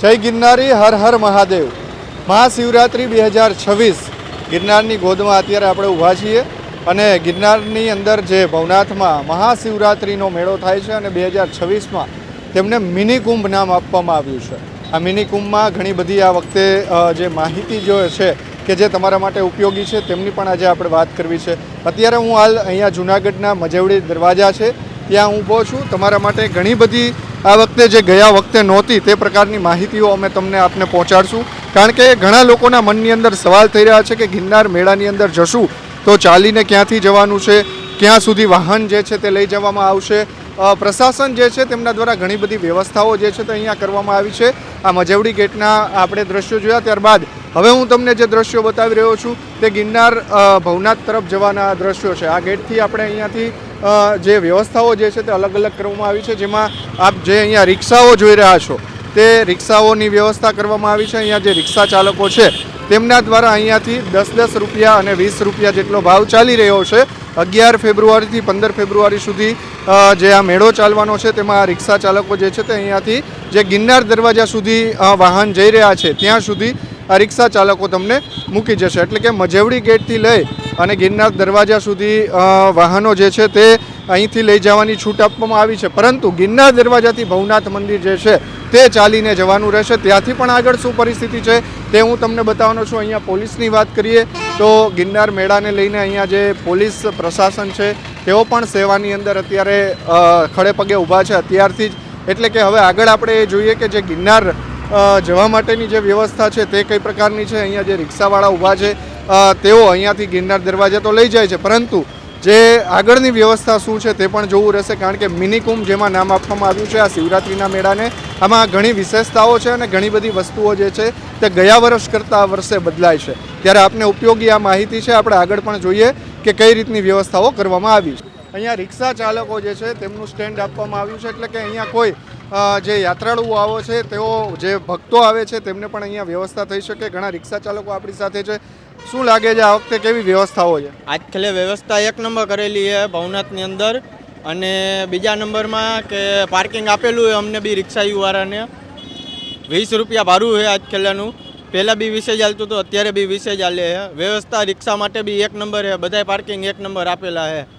જય ગિરનારી, હર હર મહાદેવ. મહાશિવરાત્રિ બે હજાર છવ્વીસ. ગિરનારની ગોદમાં અત્યારે આપણે ઊભા છીએ અને ગિરનારની અંદર જે ભવનાથમાં મહાશિવરાત્રિનો મેળો થાય છે અને બે હજાર છવ્વીસમાં તેમને મિની કુંભ નામ આપવામાં આવ્યું છે. આ મિની કુંભમાં ઘણી બધી આ વખતે જે માહિતી જો છે કે જે તમારા માટે ઉપયોગી છે તેમની પણ આજે આપણે વાત કરવી છે. અત્યારે હું હાલ અહીંયા જુનાગઢના મજવડી દરવાજા છે. ત્યાં ઊભો છું. તમારા માટે ઘણી બધી આ વખતે જે ગયા વખતે નહોતી તે પ્રકારની માહિતીઓ અમે તમને આપને પહોંચાડશું. કારણ કે ઘણા લોકોના મનની અંદર સવાલ થઈ રહ્યા છે કે ગિરનાર મેળાની અંદર જશું તો ચાલીને ક્યાંથી જવાનું છે? ક્યાં સુધી વાહન જે છે તે લઈ જવામાં આવશે? પ્રશાસન જે છે તેમના દ્વારા ઘણી બધી વ્યવસ્થાઓ જે છે તે અહીંયા કરવામાં આવી છે. આ મજેવડી ગેટના આપણે દ્રશ્યો જોયા ત્યારબાદ હવે હું તમને જે દ્રશ્યો બતાવી રહ્યો છું તે ગિરનાર ભવનાથ તરફ જવાના દ્રશ્યો છે. આ ગેટથી આપણે અહીંયાથી જે વ્યવસ્થાઓ જે છે તે અલગ અલગ કરવામાં આવી છે, જેમાં આપ જે અહીંયા રિક્ષાઓ જોઈ રહ્યા છો, તે રિક્ષાઓની વ્યવસ્થા કરવામાં આવી છે. અહીંયા જે રિક્ષા ચાલકો છે, તેમના દ્વારા અહીંયાથી દસ દસ રૂપિયા અને વીસ રૂપિયા જેટલો ભાવ ચાલી રહ્યો છે. અગિયાર ફેબ્રુઆરીથી પંદર ફેબ્રુઆરી સુધી જે આ મેળો ચાલવાનો છે, તેમાં આ રિક્ષા ચાલકો જે છે તે અહીંયાથી જે ગિરનાર દરવાજા સુધી વાહન જઈ રહ્યા છે, ત્યાં સુધી આ રિક્ષા ચાલકો તમને મૂકી જશે. એટલે કે મજેવડી ગેટથી લઈ અને ગિરનાર દરવાજા સુધી વાહનો જે છે તે અહીંથી લઈ જવાની છૂટ આપવામાં આવી છે. પરંતુ ગિરનાર દરવાજાથી ભવનાથ મંદિર જે છે તે ચાલીને જવાનું રહેશે. ત્યાંથી પણ આગળ શું પરિસ્થિતિ છે તે હું તમને બતાવવાનો છું. અહીંયા પોલીસની વાત કરીએ તો ગિરનાર મેળાને લઈને અહીંયા જે પોલીસ પ્રશાસન છે તેઓ પણ સેવાની અંદર અત્યારે ખડે પગે ઊભા છે. અત્યારથી જ એટલે કે હવે આગળ આપણે એ જોઈએ કે જે ગિરનાર જવા માટેની જે વ્યવસ્થા છે તે કઈ પ્રકારની છે? અહીંયા જે રિક્ષાવાળા ઊભા છે તેઓ અહીંયાથી ગિરનાર દરવાજા તો લઈ જાય છે, પરંતુ જે આગળની વ્યવસ્થા શું છે તે પણ જોવું રહેશે, કારણ કે મિની કુંભ જેમાં નામ આપવામાં આવ્યું છે, આ શિવરાત્રિના મેળાને, આમાં ઘણી વિશેષતાઓ છે અને ઘણી બધી વસ્તુઓ જે છે તે ગયા વર્ષ કરતાં આ વર્ષે બદલાય છે. ત્યારે આપને ઉપયોગી આ માહિતી છે, આપણે આગળ પણ જોઈએ કે કઈ રીતની વ્યવસ્થાઓ કરવામાં આવી છે. અહીંયા રિક્ષા ચાલકો જે છે તેમનું સ્ટેન્ડ આપવામાં આવ્યું છે, એટલે કે અહીંયા કોઈ જે યાત્રાળુઓ આવો છે, તેઓ જે ભક્તો આવે છે, તેમને પણ અહીંયા વ્યવસ્થા થઈ શકે. ઘણા રિક્ષા ચાલકો આપણી સાથે છે. શું લાગે છે આ વખતે કેવી વ્યવસ્થાઓ છે? આજકાલે વ્યવસ્થા એક નંબર કરેલી છે ભવનાથની અંદર. અને બીજા નંબરમાં કે પાર્કિંગ આપેલું હોય અમને બી રિક્ષા રિક્ષાવાળાને વીસ રૂપિયા ભાડું છે આજકાલનું. પહેલાં બી વીસે ચાલતું હતું, અત્યારે બી વીસે ચાલે છે. વ્યવસ્થા રિક્ષા માટે બી એક નંબર છે. બધાય પાર્કિંગ એક નંબર આપેલા છે.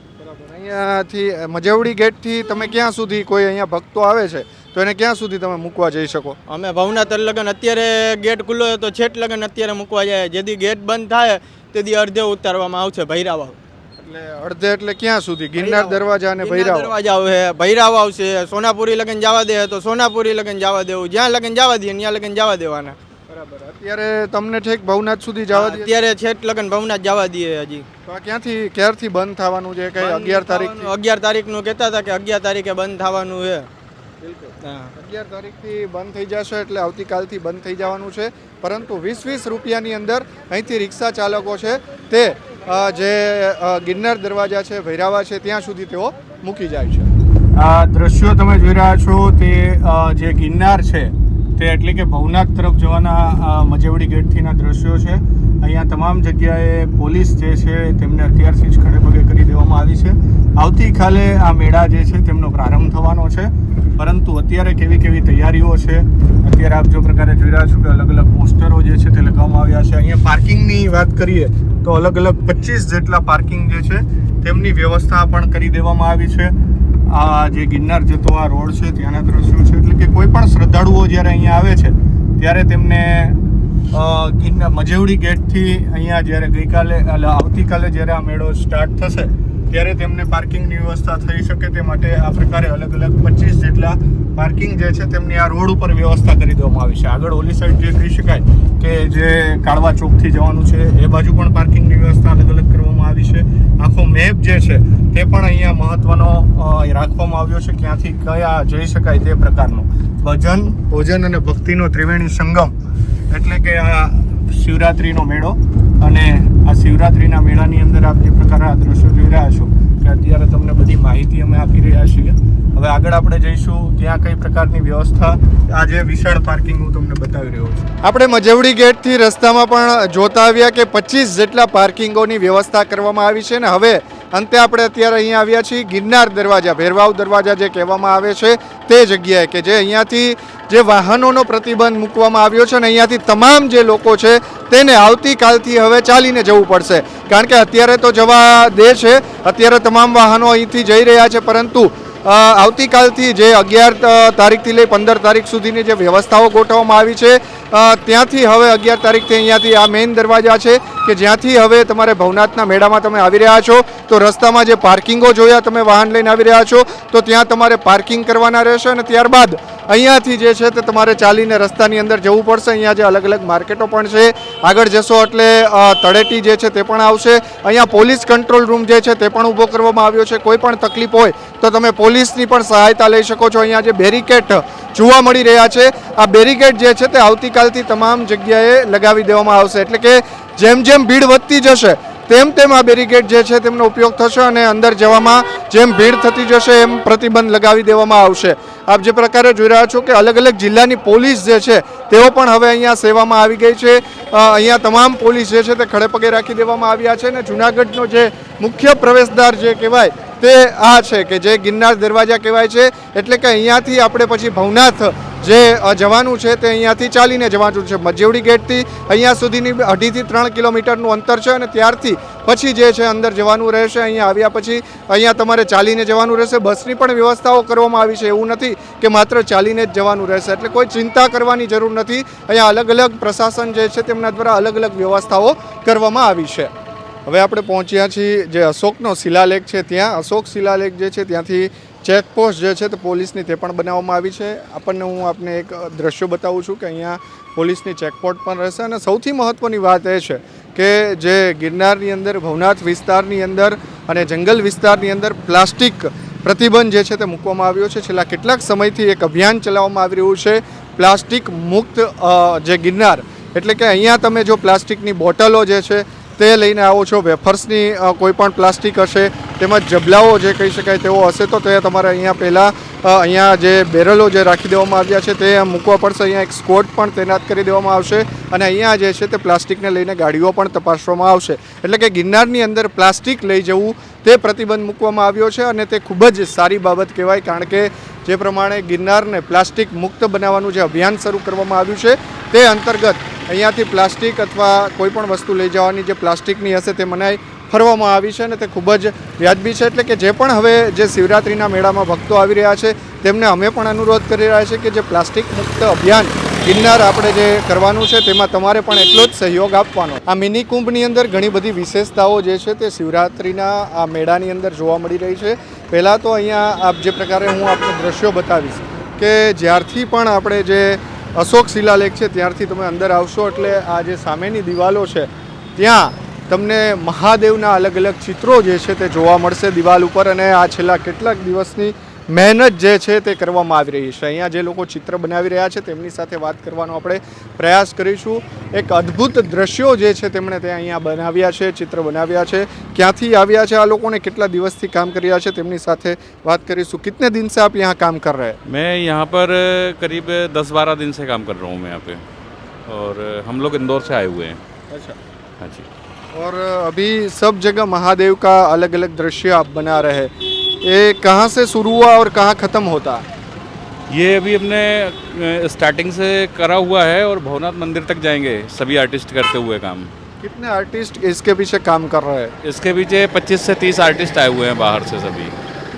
અહીંયાથી મજવડી ગેટથી તમે ક્યાં સુધી કોઈ અહીંયા ભક્તો આવે છે તો એને ક્યાં સુધી તમે મૂકવા જઈ શકો? અમે ભવનાથ લગન અત્યારે ગેટ ખુલ્લો હોય તો છેટ લગન અત્યારે મૂકવા જાય. જેથી ગેટ બંધ થાય તેથી અડધે ઉતારવામાં આવશે ભૈરાવા. એટલે અડધે એટલે ક્યાં સુધી? ગિરનાર દરવાજા અને ભૈરાવ. દરવાજા આવે ભૈરાવ આવશે સોનાપુરી લગન જવા દે તો સોનાપુરી લગન જવા દેવું. જ્યાં લગન જવા દે ત્યાં લગન જવા દેવાના. બરાબર. અત્યારે તમને ઠેક ભવનાથ સુધી જવા દે? અત્યારે છેટ લગન ભવનાથ જવા દઈએ હજી. તો આ ક્યાંથી ક્યારથી બંધ થવાનું છે? કઈ અગિયાર તારીખ અગિયાર તારીખનું કહેતા હતા કે અગિયાર તારીખે બંધ થવાનું છે. અગિયાર તારીખથી બંધ થઈ જશે એટલે આવતીકાલથી બંધ થઈ જવાનું છે. પરંતુ વીસ વીસ રૂપિયાની અંદર અહીંથી રિક્ષા ચાલકો છે તે જે ગિરનાર દરવાજા છે ભૈરાવા છે ત્યાં સુધી તેઓ મૂકી જાય છે. આ દ્રશ્યો તમે જોઈ રહ્યા છો તે જે ગિરનાર છે તે એટલે કે ભવનાથ તરફ જવાના મજેવડી ગેટથીના દ્રશ્યો છે. અહીંયા તમામ જગ્યાએ પોલીસ જે છે તેમને અત્યારથી જ ખડેપગે કરી દેવામાં આવી છે. આવતીકાલે આ મેળા જે છે તેમનો પ્રારંભ થવાનો છે. પરંતુ અત્યારે કેવી કેવી તૈયારીઓ છે? અત્યારે આપ જો પ્રકારે જોઈ રહ્યા છો કે અલગ અલગ પોસ્ટરો જે છે તે લગાવવામાં આવ્યા છે. અહીંયા પાર્કિંગની વાત કરીએ તો અલગ અલગ પચીસ જેટલા પાર્કિંગ જે છે તેમની વ્યવસ્થા પણ કરી દેવામાં આવી છે. આ જે ગિરનાર જતો આ રોડ છે, ત્યાંના દ્રશ્યો છે. એટલે કે કોઈ પણ શ્રદ્ધાળુઓ જ્યારે અહીંયા આવે છે, ત્યારે તેમને ગિરનાર, મજેવડી ગેટથી અહીંયા જ્યારે ગઈકાલે આવતીકાલે જ્યારે આ મેળો સ્ટાર્ટ થશે, ત્યારે તેમને પાર્કિંગની વ્યવસ્થા થઈ શકે તે માટે આ પ્રકારે અલગ અલગ પચીસ જેટલા પાર્કિંગ જે છે, તેમની આ રોડ ઉપર વ્યવસ્થા કરી દેવામાં આવી છે. આગળ ઓલી સાઈડ જે કહી શકાય કે જે કાળવા ચોકથી જવાનું છે, એ બાજુ પણ પાર્કિંગની વ્યવસ્થા અલગ અલગ કરવામાં આવી છે. આખો મેપ જે છે, તે પણ અહીંયા મહત્વનો રાખવામાં આવ્યો છે. ક્યાંથી કયા જઈ શકાય તે પ્રકારનો. ભજન, ભોજન અને ભક્તિનો ત્રિવેણી સંગમ, એટલે કે આ શિવરાત્રિનો મેળો. અને આ શિવરાત્રિના મેળાની અંદર આપ જે પ્રકારના દ્રશ્યો જોઈ રહ્યા છો, કે અત્યારે તમને બધી માહિતી અમે આપી રહ્યા છીએ. હવે આગળ આપણે જઈશું ત્યાં કઈ પ્રકારની વ્યવસ્થા આજે વિશાળ પાર્કિંગ હું તમને બતાવી રહ્યો છું. આપણે મજવડી ગેટથી રસ્તામાં પણ જોતા આવ્યા કે પચીસ જેટલા પાર્કિંગોની વ્યવસ્થા કરવામાં આવી છે ને હવે અંતે આપણે અત્યારે અહીંયા આવ્યા છીએ ગિરનાર દરવાજા, ભેરવાવ દરવાજા જે કહેવામાં આવે છે તે જગ્યાએ કે જે અહીંયાથી જે વાહનોનો પ્રતિબંધ મૂકવામાં આવ્યો છે અને અહીંયાથી તમામ જે લોકો છે તેને આવતીકાલથી હવે ચાલીને જવું પડશે. કારણ કે અત્યારે તો જવા દે છે, અત્યારે તમામ વાહનો અહીંથી જઈ રહ્યા છે, પરંતુ આવતીકાલથી જે અગિયાર તારીખથી લઈ પંદર તારીખ સુધીની જે વ્યવસ્થાઓ ગોઠવવામાં આવી છે ત્યાંથી હવે અગિયાર તારીખથી અહીંયાથી આ મેઇન દરવાજા છે કે જ્યાંથી હવે તમારે ભવનાથના મેળામાં તમે આવી રહ્યા છો, તો રસ્તામાં જે પાર્કિંગો જોયા તમે વાહન લઈને આવી રહ્યા છો, તો ત્યાં તમારે પાર્કિંગ કરવાના રહેશે અને ત્યારબાદ અહીંયાથી જે છે તે તમારે ચાલીને રસ્તાની અંદર જવું પડશે. અહીંયા જે અલગ અલગ માર્કેટો પણ છે. આગળ જશો એટલે તળેટી જે છે તે પણ આવશે. અહીંયા પોલીસ કંટ્રોલ રૂમ જે છે તે પણ ઊભો કરવામાં આવ્યો છે. કોઈ પણ તકલીફ હોય તો તમે પોલીસની પણ સહાયતા લઈ શકો છો. અહીંયા જે બેરિકેટ જોવા મળી રહ્યા છે. આ બેરિકેડ જે છે તે આવતીકાલથી તમામ જગ્યાએ લગાવી દેવામાં આવશે. એટલે કે જેમ જેમ ભીડ વધતી જશે, તેમ તેમ આ બેરિકેડ જે છે તેમનો ઉપયોગ થશે અને અંદર જવામાં જેમ ભીડ થતી જશે એમ પ્રતિબંધ લગાવી દેવામાં આવશે. આપ જે પ્રકારે જોઈ રહ્યા છો કે અલગ અલગ જિલ્લાની પોલીસ જે છે, તેઓ પણ હવે અહીંયા સેવામાં આવી ગઈ છે. અહીંયા તમામ પોલીસ જે છે, તે ખડે પગે રાખી દેવામાં આવ્યા છે અને જુનાગઢનો જે મુખ્ય પ્રવેશદ્વાર જે કહેવાય, તે આ છે કે જે ગિરનાર દરવાજા કહેવાય છે. એટલે કે અહીંયાથી આપણે પછી ભવનાથ જે જવાનું છે, તે અહીંયાથી ચાલીને જવાનું છે. મજેવડી ગેટથી અહીંયા સુધીની અઢીથી ત્રણ કિલોમીટરનું અંતર છે અને ત્યારથી પછી જે છે અંદર જવાનું રહેશે, અહીંયા આવ્યા પછી અહીંયા તમારે ચાલીને જવાનું રહેશે. બસની પણ વ્યવસ્થાઓ કરવામાં આવી છે. એવું નથી કે માત્ર ચાલીને જ જવાનું રહેશે. એટલે કોઈ ચિંતા કરવાની જરૂર નથી. અહીંયા અલગ અલગ પ્રશાસન જે છે તેમના દ્વારા અલગ અલગ વ્યવસ્થાઓ કરવામાં આવી છે. હવે આપણે પહોંચ્યા છીએ જે અશોકનો શિલાલેખ છે. ત્યાં અશોક શિલાલેખ જે છે ત્યાંથી ચેકપોસ્ટ જે છે તે પોલીસની તે પણ બનાવવામાં આવી છે. આપણને હું આપને એક દ્રશ્યો બતાવું છું કે અહીંયા પોલીસની ચેકપોસ્ટ પણ રહેશે. અને સૌથી મહત્ત્વની વાત એ છે કે જે ગિરનારની અંદર, ભવનાથ વિસ્તારની અંદર અને જંગલ વિસ્તારની અંદર પ્લાસ્ટિક પ્રતિબંધ જે છે તે મૂકવામાં આવ્યો છે. છેલ્લા કેટલાક સમયથી એક અભિયાન ચલાવવામાં આવી રહ્યું છે. પ્લાસ્ટિક મુક્ત જે ગિરનાર, એટલે કે અહીંયા તમે જો પ્લાસ્ટિકની બોટલો જે છે તે લઈને આવો છો. વેફર્સની કોઈપણ કોઈ પણ પ્લાસ્ટિક હશે, તેમજ જબલાઓ જે કહી શકાય તેવો હશે, તો તે તમારે અહીંયા પહેલાં અહીંયા જે બેરલો જે રાખી દેવામાં આવ્યા છે, તે મૂકવા પડશે. અહીંયા એક સ્કોટ પણ તૈનાત કરી દેવામાં આવશે અને અહીંયા જે છે તે પ્લાસ્ટિકને લઈને ગાડીઓ પણ તપાસવામાં આવશે. એટલે કે ગિરનારની અંદર પ્લાસ્ટિક લઈ જવું, તે પ્રતિબંધ મૂકવામાં આવ્યો છે અને તે ખૂબ જ સારી બાબત કહેવાય, કારણ કે જે પ્રમાણે ગિરનારને પ્લાસ્ટિક મુક્ત બનાવવાનું જે અભિયાન શરૂ કરવામાં આવ્યું છે, તે અંતર્ગત અહીંયાથી પ્લાસ્ટિક અથવા કોઈ પણ વસ્તુ લઈ જવાની જે પ્લાસ્ટિકની હશે તે મનાઈ ફરવામાં આવી છે અને તે ખૂબ જ વ્યાજબી છે. એટલે કે જે પણ હવે જે શિવરાત્રિના મેળામાં ભક્તો આવી રહ્યા છે, તેમને અમે પણ અનુરોધ કરી રહ્યા છીએ કે જે પ્લાસ્ટિક મુક્ત અભિયાન ગિરનાર આપણે જે કરવાનું છે તેમાં તમારે પણ એટલો જ સહયોગ આપવાનો. આ મિની કુંભની અંદર ઘણી બધી વિશેષતાઓ જે છે તે શિવરાત્રિના આ મેળાની અંદર જોવા મળી રહી છે. પહેલાં તો અહીંયા આપ જે પ્રકારે હું આપને દ્રશ્યો બતાવીશ કે જ્યારથી પણ આપણે જે અશોક શિલાલેખ છે, ત્યારથી તમે અંદર આવશો એટલે આ જે સામેની દિવાલો છે, ત્યાં તમને મહાદેવના અલગ અલગ ચિત્રો જે છે તે જોવા મળશે દિવાલ ઉપર અને આ છેલ્લા કેટલાક દિવસની મહેનત જે છે તે કરવામાં આવી રહી છે અહીંયા જે લોકો ચિત્ર બનાવી રહ્યા છે તેમની સાથે વાત કરવાનો આપણે પ્રયાસ કરીશું એક અદ્ભુત દ્રશ્યો જે છે તેમણે ત્યાં અહીંયા બનાવ્યા છે ચિત્ર બનાવ્યા છે ક્યાંથી આવ્યા છે આ લોકોને કેટલા દિવસથી કામ કરી રહ્યા છે તેમની સાથે વાત કરીશું કિતને દિન से आप यहाँ काम कर रहे हैं मैं यहाँ पर करीब दस बारह दिन से काम कर रहा हूँ मैं यहाँ पे और हम लोग इंदौर से आए हुए हैं अच्छा हाँ जी और अभी सब जगह महादेव का अलग अलग दृश्य आप बना रहे हैं ये कहाँ से शुरू हुआ और कहाँ ख़त्म होता? ये अभी अपने स्टार्टिंग से करा हुआ है और भवनाथ मंदिर तक जाएँगे सभी आर्टिस्ट करते हुए काम। कितने आर्टिस्ट इसके पीछे काम कर रहे हैं? इसके पीछे 25 से 30 आर्टिस्ट आए हुए हैं बाहर से सभी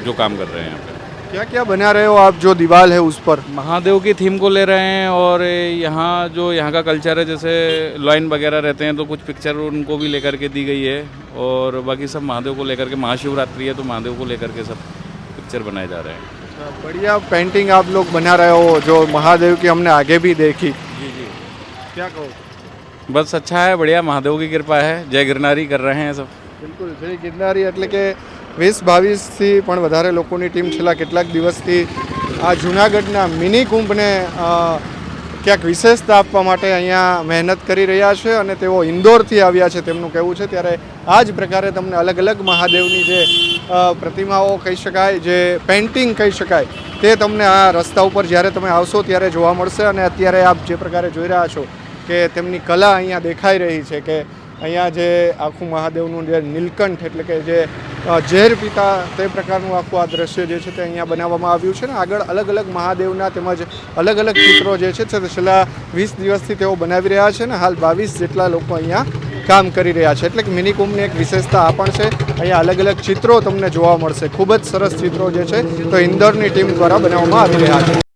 जो काम कर रहे हैं। क्या क्या बना रहे हो आप जो दीवार है उस पर महादेव की थीम को ले रहे हैं और यहाँ जो यहाँ का कल्चर है जैसे लाइन वगैरह रहते हैं तो कुछ पिक्चर उनको भी लेकर के दी गई है और बाकी सब महादेव को लेकर के महाशिवरात्रि है तो महादेव को लेकर के सब पिक्चर बनाए जा रहे हैं बढ़िया पेंटिंग आप लोग बना रहे हो जो महादेव की हमने आगे भी देखी जी जी क्या कहो बस अच्छा है बढ़िया महादेव की कृपा है जय गिरनारी कर रहे हैं सब બિલકુલ જય ગિરનારી એટલે કે વીસ બાવીસથી પણ વધારે લોકોની ટીમ છેલ્લા કેટલાક દિવસથી આ જૂનાગઢના મિની કુંભને ક્યાંક વિશેષતા આપવા માટે અહીંયા મહેનત કરી રહ્યા છે અને તેઓ ઇન્દોરથી આવ્યા છે તેમનું કહેવું છે. ત્યારે આ જ પ્રકારે તમને અલગ અલગ મહાદેવની જે પ્રતિમાઓ કહી શકાય, જે પેઇન્ટિંગ કહી શકાય, તે તમને આ રસ્તા ઉપર જ્યારે તમે આવશો ત્યારે જોવા મળશે અને અત્યારે આપ જે પ્રકારે જોઈ રહ્યા છો કે તેમની કલા અહીંયા દેખાઈ રહી છે કે અહીંયા જે આખું મહાદેવનું જે નીલકંઠ એટલે કે જે ઝેર પીતા તે પ્રકારનું આખું આ દ્રશ્ય જે છે તે અહીંયા બનાવવામાં આવ્યું છે ને આગળ અલગ અલગ મહાદેવના તેમજ અલગ અલગ ચિત્રો જે છે તે છેલ્લા વીસ દિવસથી તેઓ બનાવી રહ્યા છે ને હાલ બાવીસ જેટલા લોકો અહીંયા કામ કરી રહ્યા છે. એટલે કે મિની કુંભની એક વિશેષતા આ પણ છે. અહીંયા અલગ અલગ ચિત્રો તમને જોવા મળશે. ખૂબ જ સરસ ચિત્રો જે છે તો ઇન્દોરની ટીમ દ્વારા બનાવવામાં આવી રહ્યા છે.